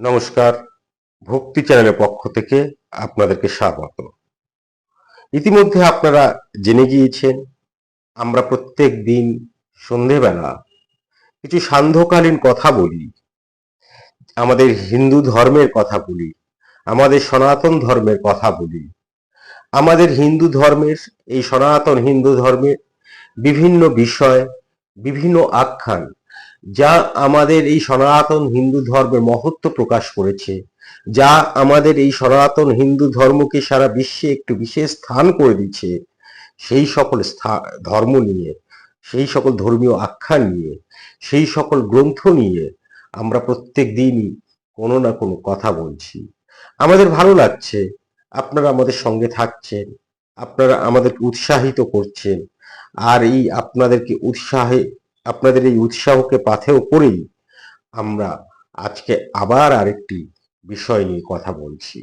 নমস্কার, ভক্তি চ্যানেলের পক্ষ থেকে আপনাদেরকে স্বাগত। ইতিমধ্যে আপনারা জেনে গিয়েছেন, আমরা প্রত্যেক দিন সন্ধেবেলা কিছু সান্ধ্যকালীন কথা বলি, আমাদের হিন্দু ধর্মের কথা বলি, আমাদের সনাতন ধর্মের কথা বলি, আমাদের হিন্দু ধর্মের, এই সনাতন হিন্দু ধর্মের বিভিন্ন বিষয়, বিভিন্ন আখ্যান যা আমাদের এই সনাতন হিন্দু ধর্মের মহত্ব প্রকাশ করেছে, যা আমাদের এই সনাতন হিন্দু ধর্মকে সারা বিশ্বে একটু বিশেষ স্থান করে দিচ্ছে, সেই সকল ধর্ম নিয়ে, সেই সকল ধর্মীয় আখ্যান নিয়ে, সেই সকল গ্রন্থ নিয়ে আমরা প্রত্যেক দিনই কোনো না কোনো কথা বলছি। আমাদের ভালো লাগছে, আপনারা আমাদের সঙ্গে থাকছেন, আপনারা আমাদেরকে উৎসাহিত করছেন, আর এই আপনাদেরকে উৎসাহে আপনাদের এই উৎসাহকে পাথেয় করেই আমরা আজকে আবার আরেকটি বিষয় নিয়ে কথা বলছি।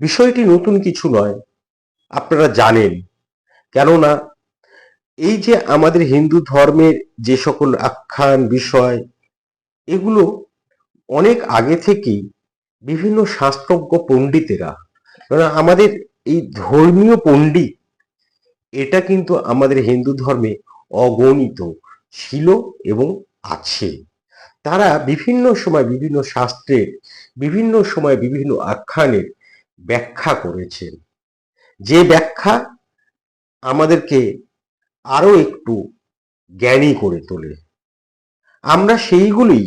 বিষয়টি নতুন কিছু নয়, আপনারা জানেন। কেননা এই যে আমাদের হিন্দু ধর্মের যে সকল আখ্যান, বিষয়, এগুলো অনেক আগে থেকেই বিভিন্ন শাস্ত্রজ্ঞ পণ্ডিতেরা আমাদের এই ধর্মীয় পণ্ডিত, এটা কিন্তু আমাদের হিন্দু ধর্মে অগণিত। ছিল এবং আছে। তারা বিভিন্ন সময় বিভিন্ন শাস্ত্রের বিভিন্ন সময় বিভিন্ন আখ্যানের ব্যাখ্যা করেছেন। যে ব্যাখ্যা আমাদেরকে আরও একটু জ্ঞানী করে তোলে। আমরা সেইগুলি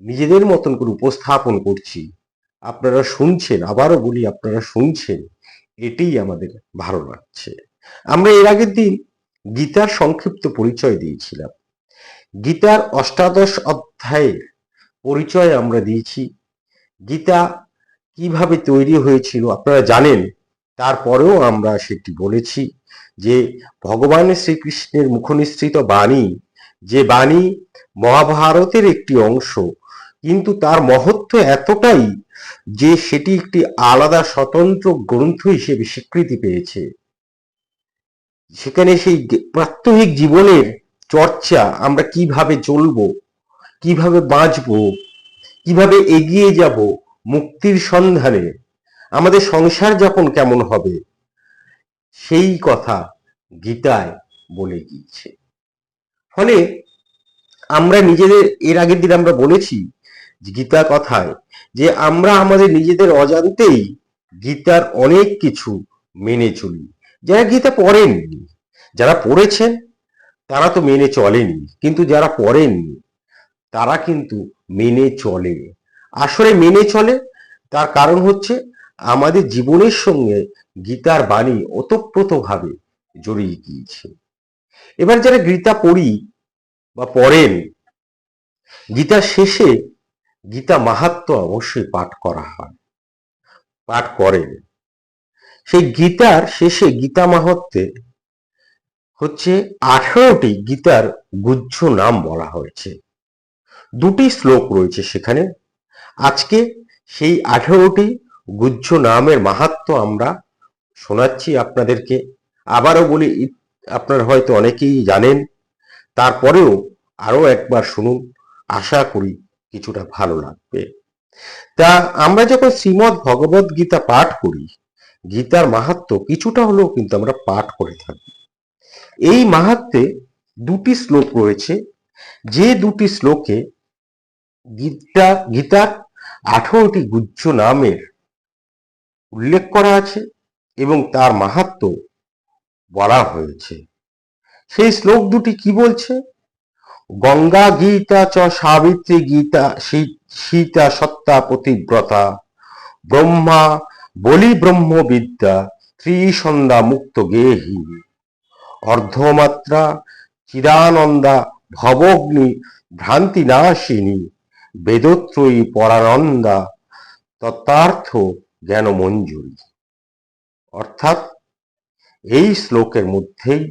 নিজেদের মতন করে উপস্থাপন করছি। আপনারা শুনছেন, আবারও বলি, আপনারা শুনছেন, এটাই আমাদের ভালো লাগছে। আমরা এর আগের দিন গীতার সংক্ষিপ্ত পরিচয় দিয়েছিলাম। গীতার অষ্টাদশ অধ্যায়ের পরিচয় আমরা দিয়েছি। গীতা কীভাবে তৈরি হয়েছিল আপনারা জানেন। তারপরেও আমরা সেটি বলেছি যে ভগবান শ্রীকৃষ্ণের মুখনিসৃত বাণী, যে বাণী মহাভারতের একটি অংশ, কিন্তু তার মহত্ব এতটাই যে সেটি একটি আলাদা স্বতন্ত্র গ্রন্থ হিসেবে স্বীকৃতি পেয়েছে। সেখানে সেই প্রাত্যহিক জীবনের চর্চা আমরা কীভাবে চলবো, কীভাবে বাঁচবো, কীভাবে এগিয়ে যাব মুক্তির সন্ধানে, আমাদের সংসার যাপন কেমন হবে, সেই কথা গীতায় বলে গিয়েছে ফলে আমরা নিজেদের, এর আগের দিন আমরা বলেছি গীতা কথায় যে আমরা আমাদের নিজেদের অজান্তেই গীতার অনেক কিছু মেনে চলি। যারা গীতা পড়েননি, যারা পড়েছেন, তারা তো মেনে চলেনি কিন্তু যারা পড়েননি, তারা কিন্তু মেনে চলে। আসলে মেনে চলে, তার কারণ হচ্ছে আমাদের জীবনের সঙ্গে গীতার বাণী ওতপ্রোতভাবে জড়িয়ে গিয়েছে। এবার যারা গীতা পড়ি বা পড়েন গীতার শেষে গীতা মাহাত্ম অবশ্যই পাঠ করা হয়, পাঠ করেন। সেই গীতার শেষে গীতা মাহাত্মে হচ্ছে আঠারোটি গীতার গুচ্ছ নাম বলা হয়েছে। দুটি শ্লোক রয়েছে সেখানে। আজকে সেই আঠারোটি গুচ্ছ নামের মাহাত্ম আমরা শোনাচ্ছি আপনাদেরকে। আবারও বলি আপনারা হয়তো অনেকেই জানেন, তারপরেও আরও একবার শুনুন, আশা করি কিছুটা ভালো লাগবে। তা আমরা যখন শ্রীমৎ ভগবত গীতা পাঠ করি গীতার মাহাত্ম কিছুটা হলেও কিন্তু আমরা পাঠ করে থাকি। এই মাহাত্মে দুটি শ্লোক রয়েছে। যে দুটি শ্লোকে গীতা, গীতার আঠারোটি গুচ্ছ নামের উল্লেখ করা আছে এবং তার মাহাত্ম বলা হয়েছে। সেই শ্লোক দুটি কি বলছে? গঙ্গা গীতা চ সাবিত্রী গীতা সীতা সত্তা পতিব্রতা, ব্রহ্মা বলি ব্রহ্ম বিদ্যা ত্রিসন্ধ্যা মুক্ত গেহি। অর্ধমাত্রা চিদানন্দা ভবগ্নি ভ্রান্তি নাশিনী, বেদত্রয়ী পরানন্দা তত্ত্বার্থ জ্ঞান মঞ্জুরি। অর্থাৎ এই শ্লোকের মধ্যেই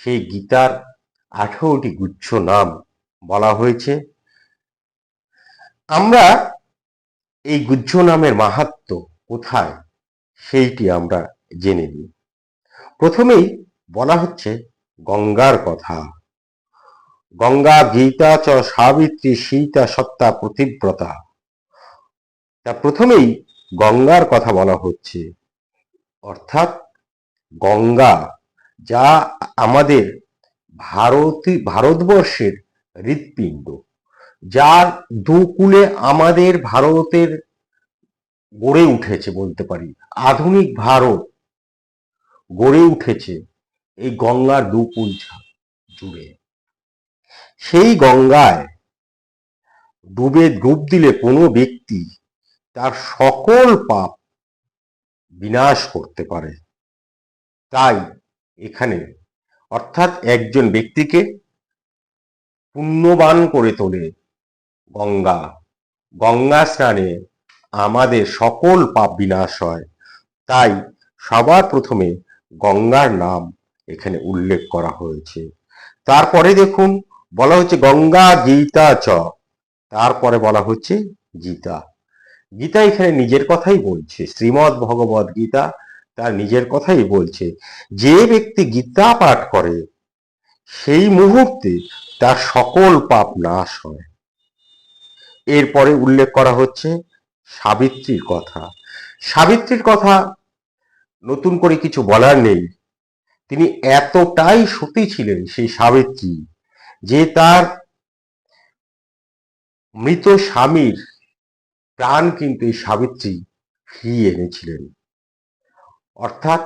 সেই গীতার আঠেরোটি গুচ্ছ নাম বলা হয়েছে। আমরা এই গুচ্ছ নামের মাহাত্ম কোথায়? সেইটি আমরা জেনে নিই। প্রথমেই বলা হচ্ছে গঙ্গার কথা। গঙ্গা, গীতা, চ, সাবিত্রী, সীতা, সত্তা, প্রতিব্রতা। তা প্রথমেই গঙ্গার কথা বলা হচ্ছে। অর্থাৎ গঙ্গা, যা আমাদের ভারতী, ভারতবর্ষের হৃৎপিণ্ড যার দুকুলে আমাদের ভারতের গড়ে উঠেছে বলতে পারি। আধুনিক ভারত গড়ে উঠেছে এই গঙ্গার ছা- জুড়ে। সেই গঙ্গায় ডুবে ডুব দিলে কোনো ব্যক্তি তার সকল পাপ বিনাশ করতে পারে। তাই এখানে অর্থাৎ একজন ব্যক্তিকে পুণ্যবান করে তোলে গঙ্গা। গঙ্গা স্নানে আমাদের সকল পাপ বিনাশ হয়। তাই সবার প্রথমে গঙ্গার নাম এখানে উল্লেখ করা হয়েছে। তারপরে দেখুন, বলা হচ্ছে গঙ্গা, গীতা, চ। তারপরে বলা হচ্ছে গীতা। গীতা এখানে নিজের কথাই বলছে। শ্রীমৎ ভগবত গীতা তার নিজের কথাই বলছে। যে ব্যক্তি গীতা পাঠ করে, সেই মুহূর্তে তার সকল পাপ নাশ হয়। এরপরে উল্লেখ করা হচ্ছে সাবিত্রীর কথা। সাবিত্রীর কথা নতুন করে কিছু বলার নেই। তিনি এতটাই সতী ছিলেন সেই সাবিত্রী যে তার মৃত স্বামীর প্রাণ কিন্তু এই সাবিত্রী ফিরিয়ে এনেছিলেন। অর্থাৎ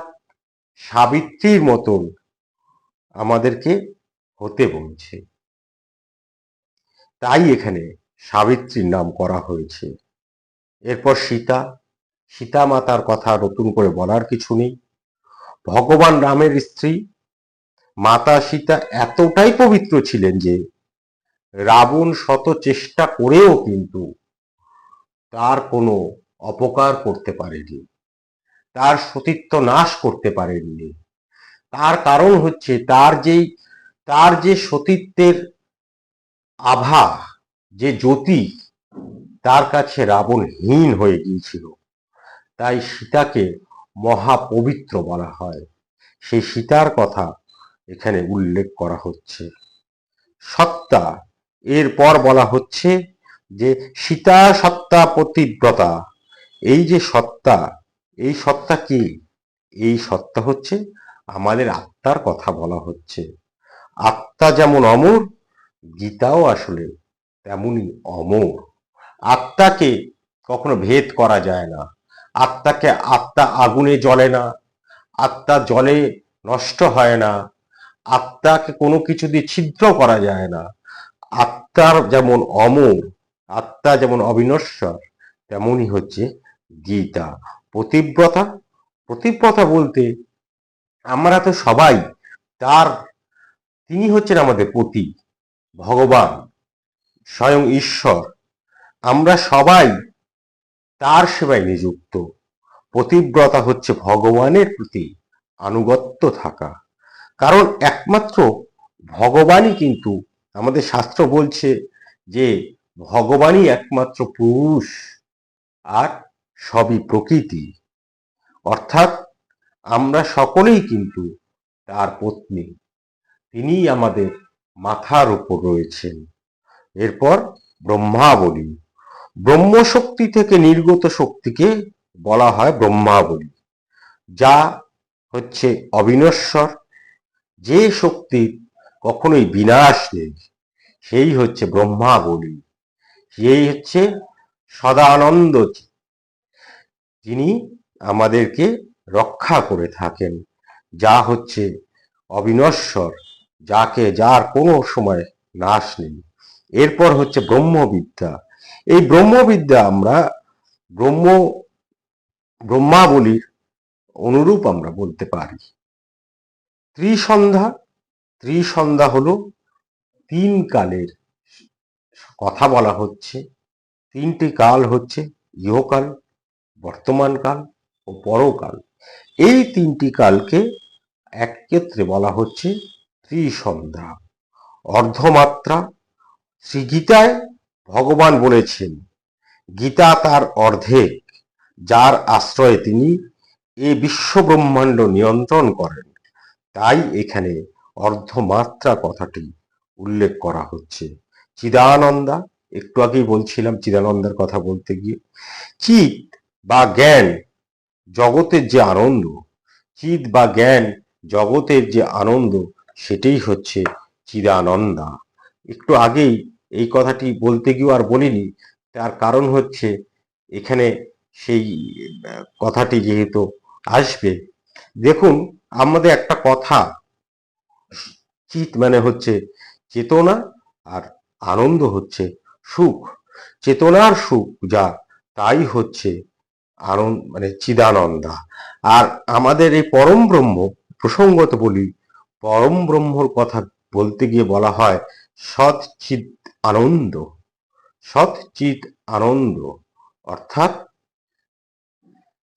সাবিত্রীর মতন আমাদেরকে হতে বলছে। তাই এখানে সাবিত্রীর নাম করা হয়েছে। এরপর সীতা সীতা মাতার কথা নতুন করে বলার কিছু নেই। ভগবান রামের স্ত্রী, মাতা সীতা এতটাই পবিত্র ছিলেন যে, রাবণ শত চেষ্টা করেও কিন্তু তার কোনো অপকার করতে পারেনি। তার সতীত্ব নাশ করতে পারেননি। তার কারণ হচ্ছে তার যেই, তার যে সতীত্বের আভা, যে জ্যোতি তার কাছে রাবণ হীন হয়ে গিয়েছিল। তাই সীতাকে মহাপবিত্র বলা হয়। সেই সীতার কথা এখানে উল্লেখ করা হচ্ছে। সত্তা, এরপর বলা হচ্ছে যে সীতা সত্তা প্রতিব্রতা এই যে সত্তা, এই সত্তা কি? এই সত্তা হচ্ছে আমাদের আত্মার কথা বলা হচ্ছে। আত্মা যেমন অমর, গীতাও আসলে তেমনই অমর। আত্মাকে কখনো ভেদ করা যায় না। আত্মাকে আত্মা আগুনে জ্বলে না। আত্মা জলে নষ্ট হয় না। আত্মাকে কোনো কিছু দিয়ে ছিদ্র করা যায় না। আত্মার যেমন অমর, আত্মা যেমন অবিনশ্বর, তেমনই হচ্ছে গীতা। প্রতিব্রতা প্রতিব্রতা বলতে আমরা তো সবাই, তার তিনি হচ্ছেন আমাদের পতি ভগবান, স্বয়ং ঈশ্বর। আমরা সবাই তার সেবায় নিযুক্ত। পতিব্রতা হচ্ছে ভগবানের প্রতি আনুগত্য থাকা। কারণ একমাত্র ভগবানই কিন্তু আমাদের শাস্ত্র বলছে যে ভগবানই একমাত্র পুরুষ আর সবই প্রকৃতি। অর্থাৎ আমরা সকলেই কিন্তু তার পত্নী। তিনিই আমাদের মাথার উপর রয়েছেন। এরপর ব্রহ্মাবলী। ব্রহ্মশক্তি থেকে নির্গত শক্তিকে বলা হয় ব্রহ্মাবলী, যা হচ্ছে অবিনশ্বর। যে শক্তির কখনোই বিনাশ নেই, সেই হচ্ছে ব্রহ্মাবলী, সেই হচ্ছে সদানন্দ যিনি আমাদেরকে রক্ষা করে থাকেন, যা হচ্ছে অবিনশ্বর, যাকে যার কোনো সময় নাশ নেই। এরপর হচ্ছে ব্রহ্মবিদ্যা। এই ব্রহ্মবিদ্যা আমরা ব্রহ্ম ব্রহ্মাবলীর অনুরূপ আমরা বলতে পারি। ত্রিসন্ধ্যা ত্রিসন্ধ্যা হলো তিন কালের কথা বলা হচ্ছে, তিনটি কাল হচ্ছে ইহকাল, বর্তমান কাল ও পরকাল। এই তিনটি কালকে একক্ষেত্রে বলা হচ্ছে ত্রিসন্ধ্যা। অর্ধমাত্রা শ্রী গীতায় ভগবান বলেছেন, গীতা তার অর্ধেক, যার আশ্রয়ে তিনি এ বিশ্ব ব্রহ্মাণ্ড নিয়ন্ত্রণ করেন। তাই এখানে অর্ধমাত্রা কথাটি উল্লেখ করা হচ্ছে। চিদানন্দা, একটু আগেই বলছিলাম চিদানন্দার কথা বলতে গিয়ে চিত বা জ্ঞান জগতের যে আনন্দ চিত বা জ্ঞান জগতের যে আনন্দ, সেটাই হচ্ছে চিদানন্দা। একটু আগেই এই কথাটি বলতে গিয়েও আর বলিনি। তার কারণ হচ্ছে এখানে সেই কথাটি যেহেতু আসবে। দেখুন, আমাদের একটা কথা, চিত মানে হচ্ছে চেতনা আর আনন্দ হচ্ছে সুখ। চেতনার সুখ যা, তাই হচ্ছে আনন্দ মানে চিদানন্দা। আর আমাদের এই পরম ব্রহ্ম, প্রসঙ্গত বলি, পরম ব্রহ্মর কথা বলতে গিয়ে বলা হয় সৎ চিত আনন্দ সৎ চিত আনন্দ, অর্থাৎ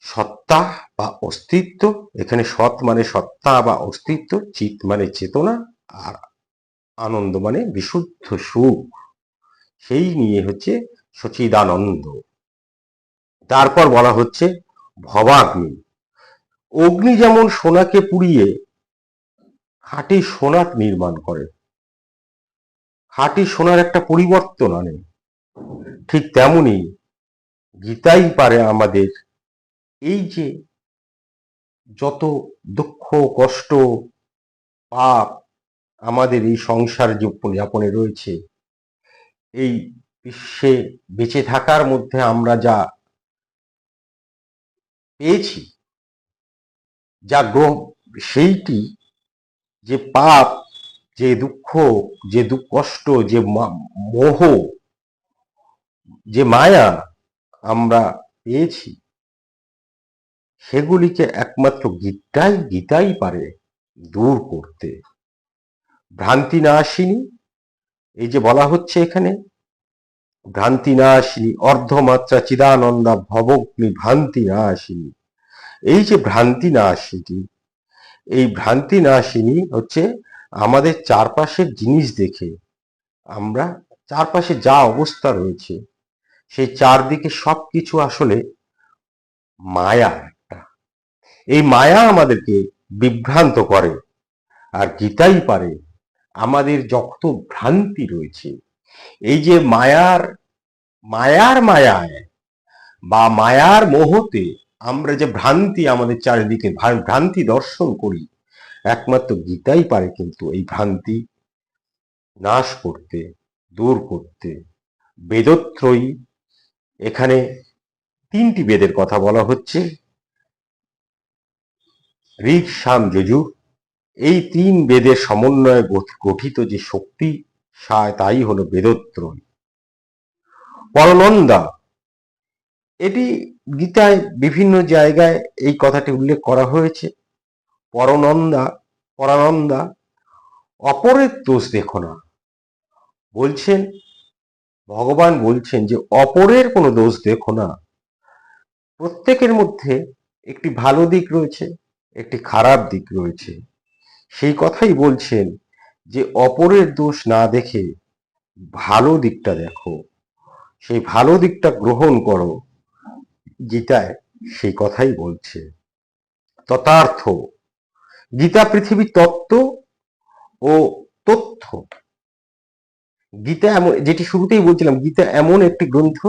সত্তা বা অস্তিত্ব, এখানে সৎ মানে সত্তা বা অস্তিত্ব, চিত মানে চেতনা, আর আনন্দ মানে বিশুদ্ধ সুখ। সেই নিয়ে হচ্ছে সচিদানন্দ। তারপর বলা হচ্ছে ভবাগ্নি। অগ্নি যেমন সোনাকে পুড়িয়ে খাঁটি সোনার নির্মাণ করে খাঁটি সোনার একটা পরিবর্তন আনে। ঠিক তেমনি গীতাই পারে আমাদের এই যে যত দুঃখ, কষ্ট, পাপ আমাদের এই সংসার যাপনে রয়েছে, এই বিশ্বে বেঁচে থাকার মধ্যে আমরা যা পেয়েছি, যা গ্রহ সেইটি যে পাপ যে দুঃখ, যে কষ্ট যে মোহ, যে মায়া আমরা পেয়েছি, সেগুলিকে একমাত্র গীতাই গীতাই পারে দূর করতে। ভ্রান্তি না আসিনি, এই যে বলা হচ্ছে এখানে, ভ্রান্তি না আসিনি, অর্ধমাত্রা চিদানন্দা ভবগ্নি ভ্রান্তি না আসিনি। এই যে ভ্রান্তি না আসিনি, এই ভ্রান্তি না আসিনি হচ্ছে আমাদের চারপাশের জিনিস দেখে আমরা চারপাশে যা অবস্থা রয়েছে, সেই চারদিকে সবকিছু আসলে মায়া একটা। এই মায়া আমাদেরকে বিভ্রান্ত করে আর গীতাই পারে। আমাদের যত ভ্রান্তি রয়েছে, এই যে মায়ার মায়ার মায়ায় বা মায়ার মোহতে আমরা যে ভ্রান্তি আমাদের চারিদিকে ভ্রান্তি দর্শন করি একমাত্র গীতাই পারে কিন্তু এই ভ্রান্তি নাশ করতে, দূর করতে। বেদত্রয়ী, এখানে তিনটি বেদের কথা বলা হচ্ছে। ঋক সাম যজুর এই তিন বেদের সমন্বয়ে গঠ- গঠিত যে শক্তি তাই হলো বেদত্রয়ী। পরনন্দা, এটি গীতায় বিভিন্ন জায়গায় এই কথাটি উল্লেখ করা হয়েছে। পরনন্দা, পরানন্দা, অপরের দোষ দেখো না। বলছেন, ভগবান বলছেন যে অপরের কোনো দোষ দেখো না। প্রত্যেকের মধ্যে একটি ভালো দিক রয়েছে, একটি খারাপ দিক রয়েছে। সেই কথাই বলছেন যে অপরের দোষ না দেখে ভালো দিকটা দেখো। সেই ভালো দিকটা গ্রহণ করো, গীতায় সেই কথাই বলছে। তথার্থ গীতা পৃথিবীর তত্ত্ব ও তথ্য। গীতা এমন যেটি শুরুতেই বলছিলাম, গীতা এমন একটি গ্রন্থ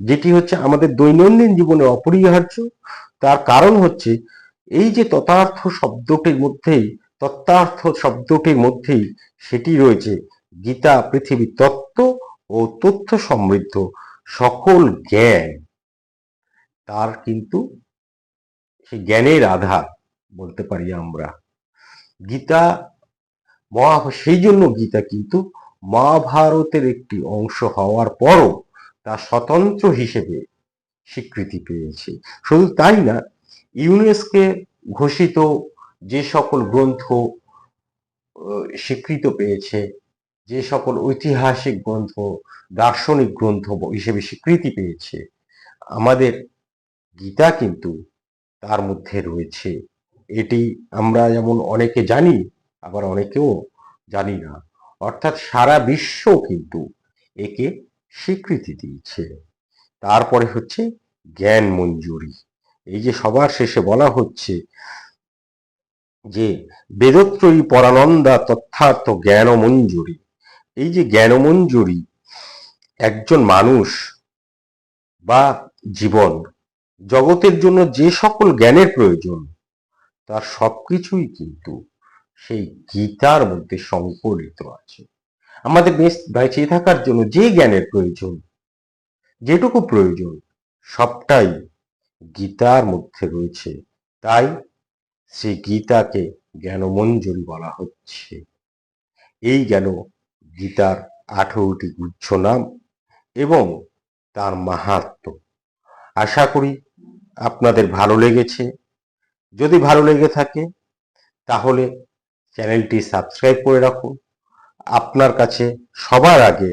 যেটি হচ্ছে আমাদের দৈনন্দিন জীবনে অপরিহার্য। তার কারণ হচ্ছে এই যে তথার্থ শব্দটির মধ্যেই তত্ত্বার্থ শব্দটির মধ্যেই সেটি রয়েছে গীতা পৃথিবীর তত্ত্ব ও তথ্য সমৃদ্ধ, সকল জ্ঞান। তার কিন্তু সেই জ্ঞানের আধার। বলতে পারি আমরা। গীতা মহা, সেই জন্য গীতা কিন্তু মহাভারতের একটি অংশ হওয়ার পরও তা স্বতন্ত্র হিসেবে স্বীকৃতি পেয়েছে। শুধু তাই না ইউনেস্কে ঘোষিত যে সকল গ্রন্থ স্বীকৃত পেয়েছে, যে সকল ঐতিহাসিক গ্রন্থ, দার্শনিক গ্রন্থ হিসেবে স্বীকৃতি পেয়েছে, আমাদের গীতা কিন্তু তার মধ্যে রয়েছে। এটি আমরা যেমন অনেকে জানি, আবার অনেকেও জানি না। অর্থাৎ সারা বিশ্ব কিন্তু একে স্বীকৃতি দিয়েছে। তারপরে হচ্ছে জ্ঞান মঞ্জুরি। এই যে সবার শেষে বলা হচ্ছে যে বেদত্রয়ী পরানন্দা তথ্যার্থ জ্ঞান মঞ্জুরি। এই যে জ্ঞান মঞ্জুরি একজন মানুষ বা জীবন, জগতের জন্য যে সকল জ্ঞানের প্রয়োজন তার সবকিছুই কিন্তু সেই গীতার মধ্যে সংকলিত আছে। আমাদের বেশ- বেঁচে থাকার জন্য যে জ্ঞানের প্রয়োজন, যেটুকু প্রয়োজন, সবটাই গীতার মধ্যে রয়েছে। তাই সেই গীতাকে জ্ঞানমঞ্জুরি বলা হচ্ছে। এই গেল গীতার আঠেরোটি গুচ্ছ নাম এবং তার মাহাত্ম্য আশা করি আপনাদের ভালো লেগেছে। যদি ভালো লেগে থাকে, তাহলে চ্যানেলটি সাবস্ক্রাইব করে রাখুন। আপনার কাছে সবার আগে,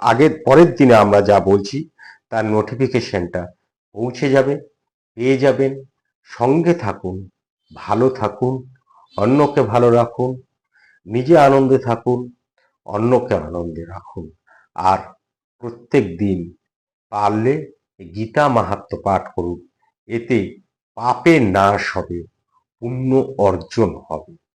আগের পরের দিনে আমরা যা বলছি, তার নোটিফিকেশনটা পৌঁছে যাবে, পেয়ে যাবেন। সঙ্গে থাকুন, ভালো থাকুন, অন্যকে ভালো রাখুন, নিজে আনন্দে থাকুন, অন্যকে আনন্দে রাখুন। আর প্রত্যেক দিন পারলে গীতা মাহাত্ম পাঠ করুন। এতে পাপের নাশ হবে পুণ্য অর্জন হবে।